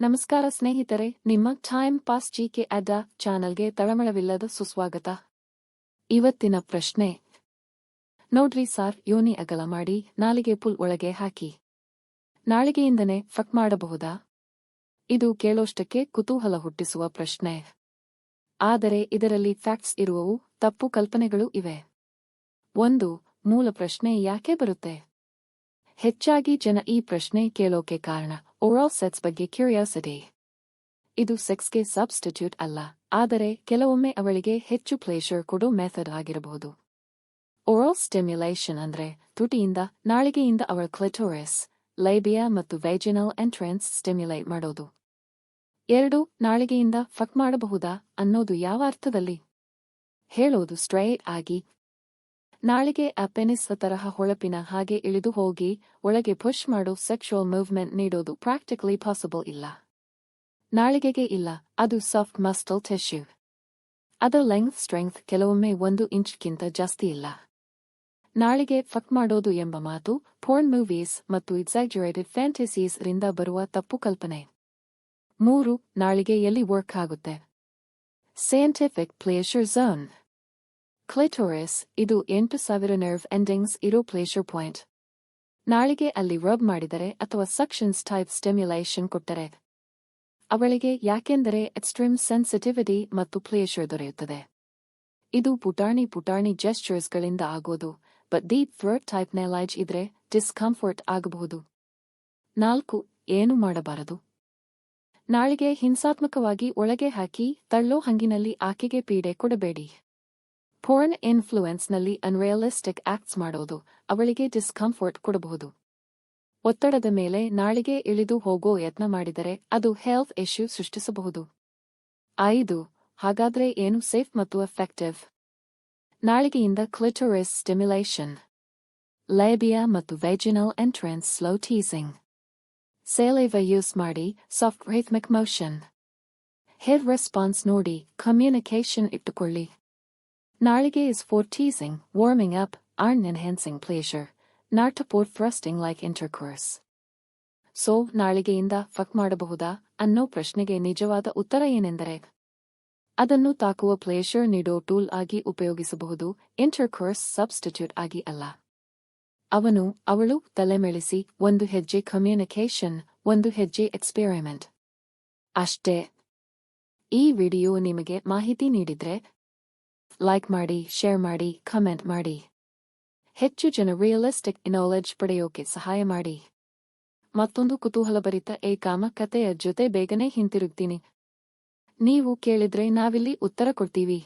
ನಮಸ್ಕಾರ ಸ್ನೇಹಿತರೆ, ನಿಮ್ಮ ಟೈಮ್ ಪಾಸ್ ಜಿ ಕೆ ಅಡ್ಡ ಚಾನಲ್ಗೆ ತಳಮಳವಿಲ್ಲದ ಸುಸ್ವಾಗತ. ಇವತ್ತಿನ ಪ್ರಶ್ನೆ. ನೋಡ್ರಿ ಸಾರ್, ಯೋನಿ ಅಗಲ ಮಾಡಿ, ನಾಲಿಗೆ ಪುಲ್ ಒಳಗೆ ಹಾಕಿ. ನಾಳಿಗೆಯಿಂದನೇ ಫಕ್ ಮಾಡಬಹುದಾ? ಇದು ಕೇಳೋಷ್ಟಕ್ಕೆ ಕುತೂಹಲ ಹುಟ್ಟಿಸುವ ಪ್ರಶ್ನೆ. ಆದರೆ ಇದರಲ್ಲಿ ಫ್ಯಾಕ್ಟ್ಸ್ ಇರುವವು, ತಪ್ಪು ಕಲ್ಪನೆಗಳು ಇವೆ. ಒಂದು, ಮೂಲ ಪ್ರಶ್ನೆ ಯಾಕೆ ಬರುತ್ತೆ? ಹೆಚ್ಚಾಗಿ ಜನ ಈ ಪ್ರಶ್ನೆ ಕೇಳೋಕೆ ಕಾರಣ. ಓರಲ್ ಸೆಟ್ಸ್ ಬಗ್ಗೆ ಕ್ಯೂರಿಯಾಸಿಟಿ ಇದು ಸೆಕ್ಸ್ಗೆ ಸಬ್ಸ್ಟಿಟ್ಯೂಟ್ ಅಲ್ಲ, ಆದರೆ ಕೆಲವೊಮ್ಮೆ ಅವಳಿಗೆ ಹೆಚ್ಚು ಪ್ಲೇಷರ್ ಕೊಡೋ ಮೆಥಡ್ ಆಗಿರಬಹುದು. ಓರಲ್ ಸ್ಟಿಮ್ಯುಲೇಷನ್ ಅಂದ್ರೆ ತುಟಿಯಿಂದ, ನಾಳಿಗೆಯಿಂದ ಅವಳ ಕ್ಲಿಟೋರಿಸ್ ಲೈಬಿಯಾ ಮತ್ತು ವೈಜಿನಲ್ ಎಂಟ್ರೆನ್ಸ್ ಸ್ಟಿಮ್ಯುಲೇಟ್ ಮಾಡೋದು. ಎರಡು, ನಾಳಿಗೆಯಿಂದ ಫಕ್ ಮಾಡಬಹುದಾ ಅನ್ನೋದು ಯಾವ ಅರ್ಥದಲ್ಲಿ? ಹೇಳೋದು ಸ್ಟ್ರೈಟ್ ಆಗಿ ನಾಳಿಗೆ ಅಪೆನಿಸ್ ತರಹ ಹೊಳಪಿನ ಹಾಗೆ ಇಳಿದು ಹೋಗಿ, ಒಳಗೆ ಪುಷ್ ಮಾಡೋ, ಸೆಕ್ಷುವಲ್ ಮೂವ್ಮೆಂಟ್ ನೀಡೋದು ಪ್ರಾಕ್ಟಿಕಲಿ ಪಾಸಿಬಲ್ ಇಲ್ಲ. ನಾಳಿಗೆಗೆ ಇಲ್ಲ, ಅದು ಸಾಫ್ಟ್ ಮಸ್ಟಲ್ ಟಿಶ್ಯೂ ಅದರ ಲೆಂಗ್ತ್ ಸ್ಟ್ರೆಂಗ್ತ್ ಕೆಲವೊಮ್ಮೆ ಒಂದು ಇಂಚ್ಗಿಂತ ಜಾಸ್ತಿ ಇಲ್ಲ. ನಾಳಿಗೆ ಫಕ್ ಮಾಡೋದು ಎಂಬ ಮಾತು ಫೋರ್ನ್ ಮೂವೀಸ್ ಮತ್ತು ಎಕ್ಸಾಗ್ಯುರೇಟೆಡ್ ಫ್ಯಾಂಟಸೀಸ್ ರಿಂದ ಬರುವ ತಪ್ಪು ಕಲ್ಪನೆ. ಮೂರು, ನಾಳಿಗೆ ಎಲ್ಲಿ ವರ್ಕ್ ಆಗುತ್ತೆ? Scientific pleasure zone. ಕ್ಲಿಟೋರಿಸ್ ಇದು ಎಂಟು ಸಾವಿರ ನರ್ವ್ ಎಂಡಿಂಗ್ಸ್ ಇರೋ ಪ್ಲೇಷರ್ ಪಾಯಿಂಟ್ ನಾಳಿಗೆ ಅಲ್ಲಿ ರಬ್ ಮಾಡಿದರೆ ಅಥವಾ ಸಕ್ಷನ್ಸ್ ಟೈಪ್ ಸ್ಟೆಮ್ಯುಲೇಷನ್ ಕೊಟ್ಟರೆ. ಅವಳಿಗೆ ಯಾಕೆಂದರೆ ಎಕ್ಸ್ಟ್ರೀಮ್ ಸೆನ್ಸಿಟಿವಿಟಿ ಮತ್ತು ಪ್ಲೇಷರ್ ದೊರೆಯುತ್ತದೆ. ಇದು ಪುಟಾಣಿ ಪುಟಾಣಿ ಜೆಸ್ಚರ್ಸ್ಗಳಿಂದ ಆಗೋದು ಬಟ್ ಡೀಪ್ ಫ್ರಟ್ ಟೈಪ್ ನೆಲೈಜ್ ಇದ್ರೆ ಡಿಸ್ಕಂಫರ್ಟ್ ಆಗಬಹುದು. ನಾಲ್ಕು, ಏನು ಮಾಡಬಾರದು? ನಾಳಿಗೆ ಹಿಂಸಾತ್ಮಕವಾಗಿ ಒಳಗೆ ಹಾಕಿ, ತಳ್ಳೋ ಹಂಗಿನಲ್ಲಿ ಆಕೆಗೆ ಪೀಡೆ ಕೊಡಬೇಡಿ. ಪೋರ್ನ್ ಇನ್ಫ್ಲೂಯೆನ್ಸ್ನಲ್ಲಿ ಅನ್ರಿಯಲಿಸ್ಟಿಕ್ ಆಕ್ಟ್ಸ್ ಮಾಡೋದು, ಅವಳಿಗೆ ಡಿಸ್ಕಂಫರ್ಟ್ ಕೊಡಬಹುದು. ಒತ್ತಡದ ಮೇಲೆ ನಾಳಿಗೆ ಇಳಿದು ಹೋಗೋ ಯತ್ನ ಮಾಡಿದರೆ ಅದು ಹೆಲ್ತ್ ಇಶ್ಯೂ ಸೃಷ್ಟಿಸಬಹುದು. ಐದು, ಹಾಗಾದ್ರೆ ಏನು ಸೇಫ್ ಮತ್ತು ಎಫೆಕ್ಟಿವ್ ನಾಳಿಗೆಯಿಂದ ಕ್ಲಿಟೋರಿಸ್ ಸ್ಟಿಮ್ಯುಲೇಷನ್ ಲೈಬಿಯಾ ಮತ್ತು vaginal entrance slow teasing saliva use ಮಾಡಿ soft rhythmic motion head response ನೋಡಿ ಕಮ್ಯುನಿಕೇಷನ್ ಇಟ್ಟುಕೊಳ್ಳಿ. ನಾಳಿಗೆ is for teasing, warming up, iron enhancing pleasure, not thrusting like intercourse. So ನಾಳಿಗೆಯಿಂದ fuck ಮಾಡಬಹುದಾ? ಅನ್ನೋ ಪ್ರಶ್ನೆಗೆ ನಿಜವಾದ ಉತ್ತರ ಏನೆಂದರೆ ಅದನ್ನು ತಾಕುವ ಪ್ಲೇಷರ್ ನೀಡೋ ಟೂಲ್ ಆಗಿ ಉಪಯೋಗಿಸಬಹುದು ಇಂಟರ್ಕೋರ್ಸ್ ಸಬ್ಸ್ಟಿಟ್ಯೂಟ್ ಆಗಿ ಅಲ್ಲ. ಅವನು ಅವಳು ತಲೆಮೆಳಿಸಿ ಒಂದು ಹೆಜ್ಜೆ ಕಮ್ಯುನಿಕೇಶನ್ ಒಂದು ಹೆಜ್ಜೆ ಎಕ್ಸ್ಪೆರಿಮೆಂಟ್ ಅಷ್ಟೇ. ಈ ವಿಡಿಯೋ ನಿಮಗೆ ಮಾಹಿತಿ ನೀಡಿದ್ರೆ ಲೈಕ್ ಮಾಡಿ ಶೇರ್ ಮಾಡಿ ಕಮೆಂಟ್ ಮಾಡಿ ಹೆಚ್ಚು ಜನ ರಿಯಲಿಸ್ಟಿಕ್ ನಾಲೆಜ್ ಪಡೆಯೋಕೆ ಸಹಾಯ ಮಾಡಿ. ಮತ್ತೊಂದು ಕುತೂಹಲಭರಿತ ಏಕಾಮ ಕಥೆಯ ಜೊತೆ ಬೇಗನೆ ಹಿಂತಿರುಗ್ತೀನಿ. ನೀವು ಕೇಳಿದ್ರೆ ನಾವಿಲ್ಲಿ ಉತ್ತರ ಕೊಡ್ತೀವಿ.